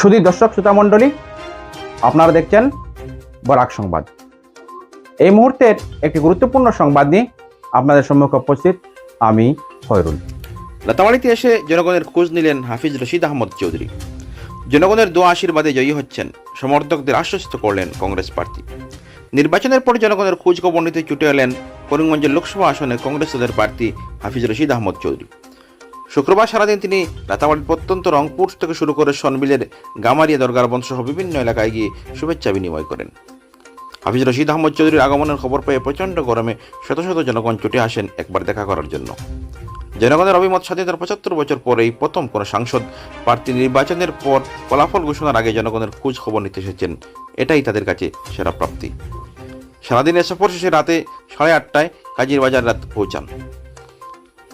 শুধু দর্শক, শ্রোতা মণ্ডলী, আপনারা দেখছেন বরাক সংবাদ। এই মুহূর্তের একটি গুরুত্বপূর্ণ সংবাদ নিয়ে আপনাদের সম্মুখে উপস্থিত আমি খয়রুল। লতামারিতে এসে জনগণের খোঁজ নিলেন হাফিজ রশিদ আহমদ চৌধুরী। জনগণের দোয়া আশীর্বাদে জয়ী হচ্ছেন সমর্থকদের আশ্বস্ত করলেন কংগ্রেস প্রার্থী। নির্বাচনের পর জনগণের খোঁজ খবর নিতে ছুটে এলেন করিমগঞ্জের লোকসভা আসনে কংগ্রেস দলের প্রার্থী হাফিজ রশিদ আহমদ চৌধুরী। শুক্রবার সারাদিন তিনি রাতাবাড়ির প্রত্যন্ত রংপুর থেকে শুরু করে সনবিলের গামারিয়া দরগার সহ বিভিন্ন এলাকায় গিয়ে শুভেচ্ছা বিনিময় করেন। হাফিজ রশিদ আহমদ চৌধুরীর আগমনের খবর পেয়ে প্রচণ্ড গরমে শত শত জনগণ ছুটে আসেন একবার দেখা করার জন্য। জনগণের অভিমত স্বাধীনতার পঁচাত্তর বছর পরেই প্রথম কোনো সাংসদ প্রার্থী নির্বাচনের পর ফলাফল ঘোষণার আগে জনগণের খোঁজ খবর নিতে এসেছেন। এটাই তাদের কাছে সেরা প্রাপ্তি। সারাদিনের সফর শেষে রাতে সাড়ে আটটায় কাজীর বাজার রাত পৌঁছান।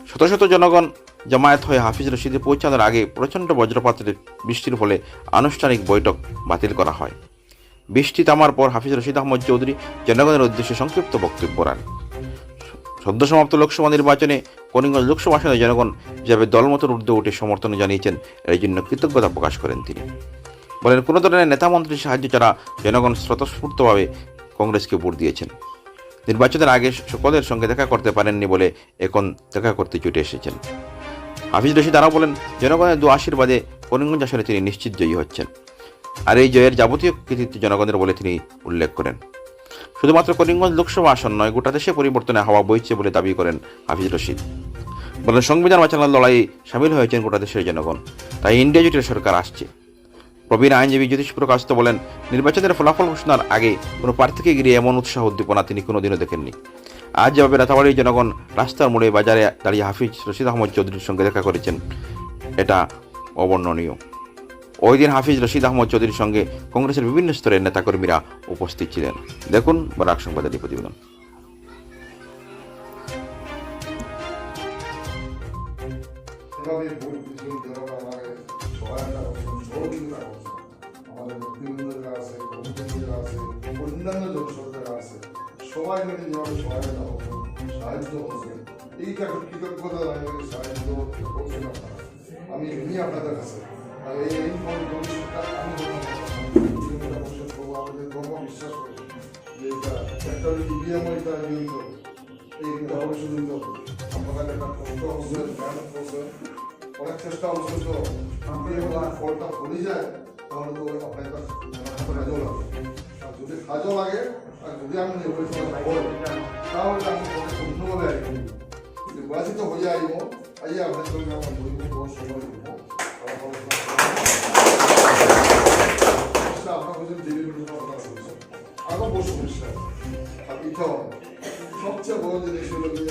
শত শত জনগণ জমায়েত হয়ে হাফিজ রশিদে পৌঁছানোর আগে প্রচণ্ড বজ্রপাতের বৃষ্টির ফলে আনুষ্ঠানিক বৈঠক বাতিল করা হয়। বৃষ্টি থামার পর হাফিজ রশিদ আহমদ চৌধুরী জনগণের উদ্দেশ্যে সংক্ষিপ্ত বক্তব্য রান সদ্য সমাপ্ত লোকসভা নির্বাচনে করিমগঞ্জ লোকসভা আসনে জনগণ যেভাবে দলমতের ঊর্ধ্বে উঠে সমর্থন জানিয়েছেন, এর জন্য কৃতজ্ঞতা প্রকাশ করেন তিনি। বলেন, কোনো ধরনের নেতা মন্ত্রীর সাহায্য ছাড়া জনগণ স্বতঃস্ফূর্তভাবে কংগ্রেসকে ভোট দিয়েছেন। নির্বাচনের আগে সকলের সঙ্গে দেখা করতে পারেননি বলে এখন দেখা করতে ছুটে এসেছেন। হাফিজ রশিদ আরও বলেন, জনগণের দু আশীর্বাদে করিমগঞ্জ আসনে তিনি নিশ্চিত জয়ী হচ্ছেন। আর এই জয়ের যাবতীয় কৃতিত্ব জনগণের বলে তিনি উল্লেখ করেন। শুধুমাত্র করিমগঞ্জ লোকসভা আসন নয়, গোটা দেশে পরিবর্তনে হাওয়া বইছে বলে দাবি করেন হাফিজ রশিদ। বলেন, সংবিধান বাঁচানোর লড়াইয়ে সামিল হয়েছেন গোটা দেশের জনগণ। তাই ইন্ডিয়া জোটের সরকার আসছে। প্রবীণ আইনজীবী জ্যোতিষ প্রকাশ তো বলেন, নির্বাচনের ফলাফল ঘোষণার আগে কোনো প্রার্থীকে ঘিরে এমন উৎসাহ উদ্দীপনা তিনি কোনোদিনও দেখেননি। আজ যেভাবে রাতাবাড়ির জনগণ রাস্তার মোড়ে বাজারে দাঁড়িয়ে হাফিজ রশিদ আহমদ চৌধুরীর সঙ্গে দেখা করেছেন, এটা অবর্ণনীয়। ওই দিন হাফিজ রশিদ আহমদ চৌধুরীর সঙ্গে কংগ্রেসের বিভিন্ন স্তরের নেতাকর্মীরা উপস্থিত ছিলেন। দেখুন বরাক সংবাদের প্রতিবেদন। অন্যান্য জনসরকার আছে সবাই মিলে যেভাবে সহায়তা সাহায্য করছেন এইটা খুব কৃতজ্ঞতা জানিয়ে সাহায্য করছেন আপনারা আমি এমনি আপনাদের কাছে। আর এই এই ভবিষ্যৎটা আমি আমাদের ধর্ম বিশ্বাস করি যে এটা একটা ইভিএম এটা নিয়মিত এই ভবিষ্যৎ আপনারা একটা কষ্ট হচ্ছে মেহনত করছে অনেক চেষ্টা হচ্ছে তো ফলটা ফলি যায়। তাহলে তো আপনার কাছে কাজও লাগে আর যদি কাজও লাগে আর যদি আমি হই তাহলে আমি অন্যভাবে আইব নির্বাচিত হয়ে আইব আইয়া আপনার সঙ্গে আমার আরও বহু আর সবচেয়ে বড় জিনিস হলো যে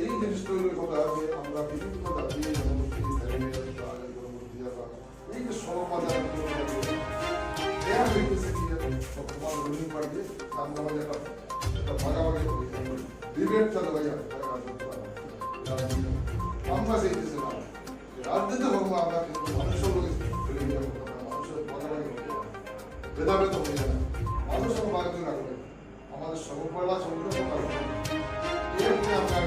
এই জিনিসটা হলো কথা যে আমরা বিভিন্ন জাতি জনগোষ্ঠী ধর্মের জনগোষ্ঠী এই যে সমাজের এর হইতেছে কি তোমার রুলিং পার্টি সামনে আমাদের একটা একটা ভাগাভাগি হয়ে যাবে ডিবেট চালু হয়ে যাবে আমরা না রাজনীতি আমরা ভেদাভেদ হয়ে যাবে মানুষের ভাগাভাগি না করে আমাদের সর্বপয়লা সংগ্রহ করতে এর উপরে আমরা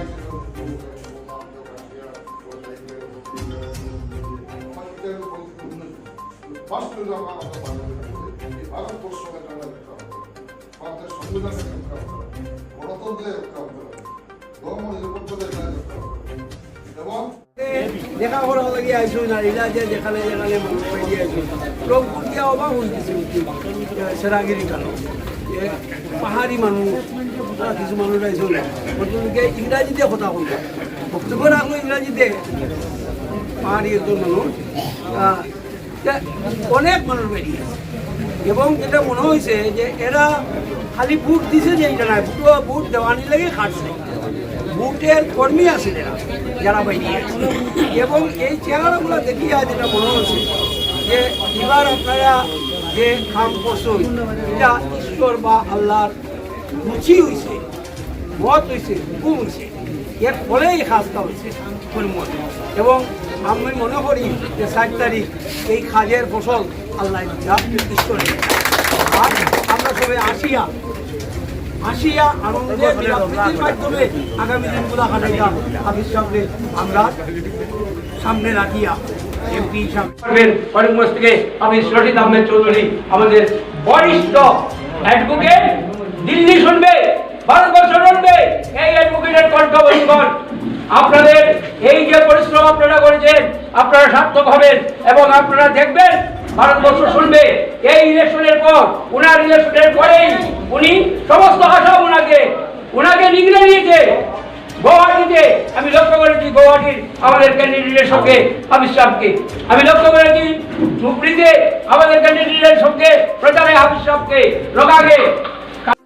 ফার্স্ট হলো আমরা আমরা এই ভারতবর্ষকে আমরা রক্ষা করতে হবে। সংবিধানকে এবং দেখা করার লাগে আইসো নারীরা যে যেখানে যেখানে মানুষ পাইয়ে আইসো রংপুর দিয়া অবাক হইতেছে? সেরাগিরি কালো পাহাড়ি মানুষ কিছু মানুষ আইসো না। গতিকে ইংরাজিতে কথা বলবে। বক্তব্য রাখল ইংরাজিতে। পাহাড়ি একজন মানুষ অনেক মানুষ বেরিয়ে। এবং যেটা মনে হয়েছে যে এরা খালি বুট দিছে যে এটা বুট বুট দেওয়ানি লাগে খাটছে। বুটের কর্মী এরা যারা বাইরে এবং এই চেহারাগুলো দেখিয়া যেটা মনে হচ্ছে যে এবার আপনারা যে কাম করছেন এটা ঈশ্বর বা আল্লাহর রুচি হয়েছে মত হয়েছে হুকুম হয়েছে এর ফলে এই কাজটা হয়েছে কর্ম এবং আমি মনে করি যে ষাট তারিখ এই কাজের ফসল আল্লাহ করে আর আমরা সবাই আসিয়া আসিয়া আনন্দে বিরাবৃতির মাধ্যমে আগামী দিনগুলো আমরা সামনে রাখিয়া এমপি হিসাবে করিমগঞ্জ থেকে আমি আহমেদ চৌধুরী, আমাদের বরিষ্ঠ অ্যাডভোকেট দিল্লি শুনবে, ভারতবর্ষ শুনবে এই অ্যাডভোকেটের কণ্ঠ বন্ধুগণ আপনাদের এই যে পরিশ্রম আপনারা করেছেন, আপনারা সার্থক হবেন এবং আপনারা দেখবেন ভারতবর্ষ শুনবে, এই ইলেকশনের পর, উনার ইলেকশনের পরেই উনি সমস্ত আশা ওনাকে উনাকে নিগড়ে নিয়েছে গৌহাটিতে আমি লক্ষ্য করেছি গুয়াহাটির আমাদের ক্যান্ডিডেটের সঙ্গে হাফিজ সাহকে আমি লক্ষ্য করেছি ধুবড়িতে আমাদের ক্যান্ডিডেটের সঙ্গে প্রচারে হাফিজ সাহকে রোগাগে